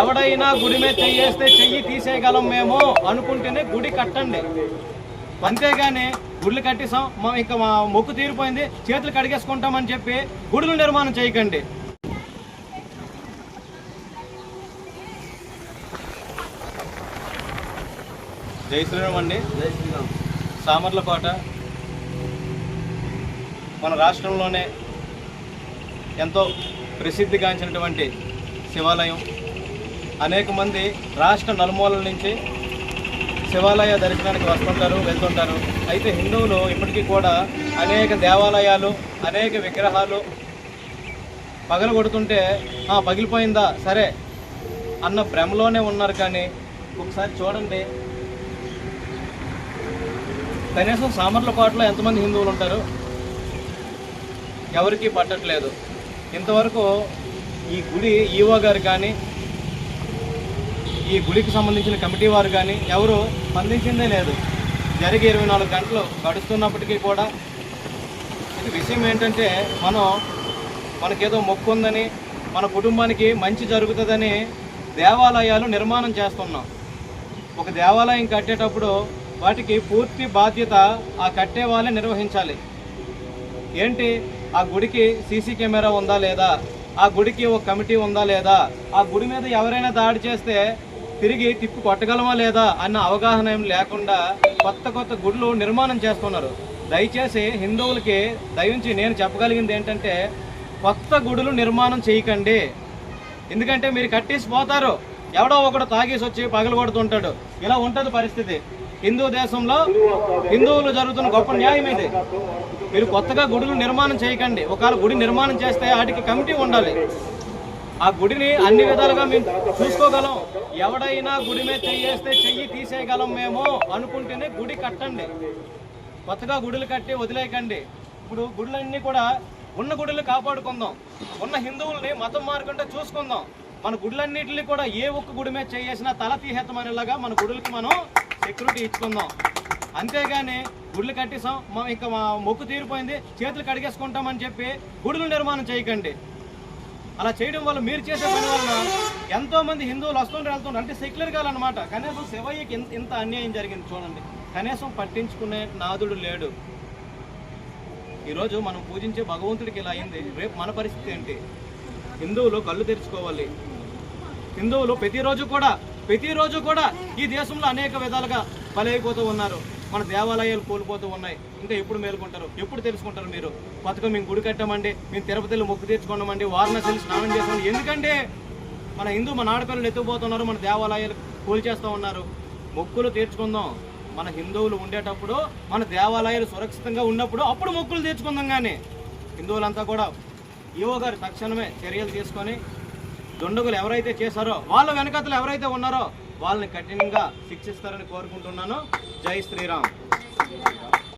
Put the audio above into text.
ఎవడైనా గుడి మీద చెయ్యేస్తే చెయ్యి తీసేయగలం మేము అనుకుంటేనే గుడి కట్టండి. అంతేగాని గుడులు కట్టేసాం మా ఇంకా మా మొక్కు తీరిపోయింది చేతులు కడిగేసుకుంటామని చెప్పి గుడులు నిర్మాణం చేయకండి. జై శ్రీరామ్ అండి. సామర్లకోట మన రాష్ట్రంలోనే ఎంతో ప్రసిద్ధిగాంచినటువంటి శివాలయం. అనేక మంది రాష్ట్ర నలుమూలల నుంచి శివాలయ దర్శనానికి వస్తుంటారు వెళ్తుంటారు. అయితే హిందువులు ఇప్పటికీ కూడా అనేక దేవాలయాలు అనేక విగ్రహాలు పగలగొడుతుంటే "ఆ, పగిలిపోయిందా? సరే. అన్న భ్రమలోనే ఉన్నారు కానీ ఒకసారి చూడండి. కనీసం సామర్లకోటలో ఎంతమంది హిందువులు ఉంటారు? ఎవరికీ పట్టట్లేదు. ఇంతవరకు ఈ గుడి ఈవో గారు కానీ ఈ గుడికి సంబంధించిన కమిటీ వారు కానీ ఎవరు స్పందించిందే లేదు. జరిగి ఇరవై నాలుగు గంటలు గడుస్తున్నప్పటికీ కూడా ఇది విషయం ఏంటంటే మనం మనకేదో మొక్కు ఉందని మన కుటుంబానికి మంచి జరుగుతుందని దేవాలయాలు నిర్మాణం చేస్తున్నాం. ఒక దేవాలయం కట్టేటప్పుడు వాటికి పూర్తి బాధ్యత ఆ కట్టే వాళ్ళే నిర్వహించాలి. ఏంటి? ఆ గుడికి సీసీ కెమెరా ఉందా లేదా? ఆ గుడికి ఒక కమిటీ ఉందా లేదా? ఆ గుడి మీద ఎవరైనా దాడి చేస్తే తిరిగి తిప్పి కొట్టగలమా లేదా అన్న అవగాహన ఏం లేకుండా కొత్త కొత్త గుడులు నిర్మాణం చేస్తున్నారు. దయచేసి హిందువులకి దయించి నేను చెప్పగలిగింది ఏంటంటే కొత్త గుడులు నిర్మాణం చేయకండి. ఎందుకంటే మీరు కట్టేసి పోతారు. ఎవడో ఒకడు తాగేసి వచ్చి పగలు ఇలా ఉంటుంది పరిస్థితి. హిందూ దేశంలో హిందువులు జరుగుతున్న గొప్ప న్యాయం ఇది. మీరు కొత్తగా గుడులు నిర్మాణం చేయకండి. ఒకవేళ గుడి నిర్మాణం చేస్తే వాటికి కమిటీ ఉండాలి. ఆ గుడిని అన్ని విధాలుగా మేము చూసుకోగలం. ఎవడైనా గుడి మీద చెయ్యేస్తే చెయ్యి తీసేయగలం మేము అనుకుంటేనే గుడి కట్టండి. కొత్తగా గుడులు కట్టి వదిలేయకండి. ఇప్పుడు గుడులన్నీ కూడా ఉన్న గుడులు కాపాడుకుందాం. ఉన్న హిందువుల్ని మతం మారుకుంటే చూసుకుందాం. మన గుడులన్నింటినీ కూడా ఏ ఒక్క గుడి మీద చేసినా తల తీసేత్తమనేలాగా మన గుడులకి మనం సెక్యూరిటీ ఇచ్చుకుందాం. అంతేగాని గుడ్లు కట్టేసాం మా ఇంకా మా మొక్కు తీరిపోయింది చేతులు కడిగేసుకుంటామని చెప్పి గుడులు నిర్మాణం చేయకండి. అలా చేయడం వల్ల మీరు చేసే పని వలన ఎంతో మంది హిందువులు వస్తుంటారు వెళ్తుంటారు అంటే సెక్యులర్ కాదనమాట కనీసం శివయ్యకి ఇంత ఇంత అన్యాయం జరిగింది చూడండి. కనీసం పట్టించుకునే నాదుడు లేడు. ఈరోజు మనం పూజించే భగవంతుడికి ఇలా అయింది. రేపు మన పరిస్థితి ఏంటి? హిందువులు కళ్ళు తెరుచుకోవాలి. హిందువులు ప్రతిరోజు కూడా ప్రతిరోజు కూడా ఈ దేశంలో అనేక విధాలుగా బలైపోతూ ఉన్నారు. మన దేవాలయాలు కోల్పోతూ ఉన్నాయి. ఇంకా ఎప్పుడు మేలుకుంటారు? ఎప్పుడు తెలుసుకుంటారు మీరు? కొత్తగా మేము గుడి కట్టామండి మేము తిరుపతిలో మొక్కు తీర్చుకున్నామండి వారణాసిలు స్నానం చేస్తాం. ఎందుకంటే మన హిందూ మన ఆడపిల్లలు ఎత్తుకుపోతున్నారు మన దేవాలయాలు కూల్చేస్తూ ఉన్నారు. మొక్కులు తీర్చుకుందాం. మన హిందువులు ఉండేటప్పుడు మన దేవాలయాలు సురక్షితంగా ఉన్నప్పుడు అప్పుడు మొక్కులు తీర్చుకుందాం కానీ హిందువులంతా కూడా ఈవో గారు తక్షణమే చర్యలు తీసుకొని దుండగులు ఎవరైతే చేశారో వాళ్ళ వెనకతలు ఎవరైతే ఉన్నారో వాళ్ళని కఠినంగా శిక్షిస్తారని కోరుకుంటున్నాను. జై శ్రీరామ్.